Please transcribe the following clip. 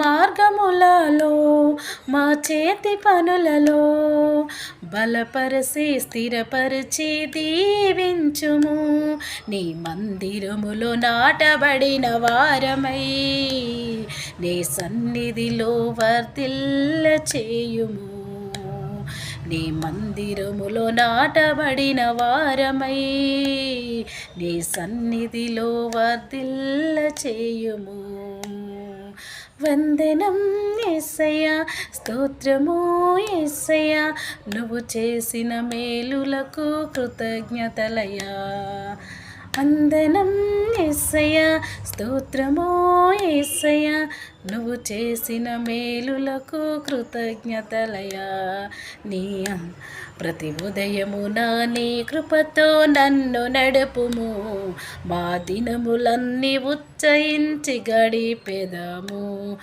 మార్గములలో మా చేతి పనులలో బలపరచి స్థిరపరిచి దీవించుము. నీ మందిరములో నాటబడిన వారమై నీ సన్నిధిలో వర్తిల్ల చేయుము. నీ మందిరములో నాటబడిన వారమై నీ సన్నిధిలో వర్తిల్ల చేయుము. వందనం ఎస్సయ్య స్తోత్రము ఎస్సయ్య నువ్వు చేసిన మేలులకు కృతజ్ఞతలయ్యా. వందనం ఎస్సయ్య స్తోత్రము ఎస్సయ్య నువ్వు చేసిన మేలులకు కృతజ్ఞతలయా. నీ ప్రతి ఉదయమున నీ కృపతో నన్ను నడుపుము. మా దినములన్నీ ఉచ్చయించి గడిపెదము.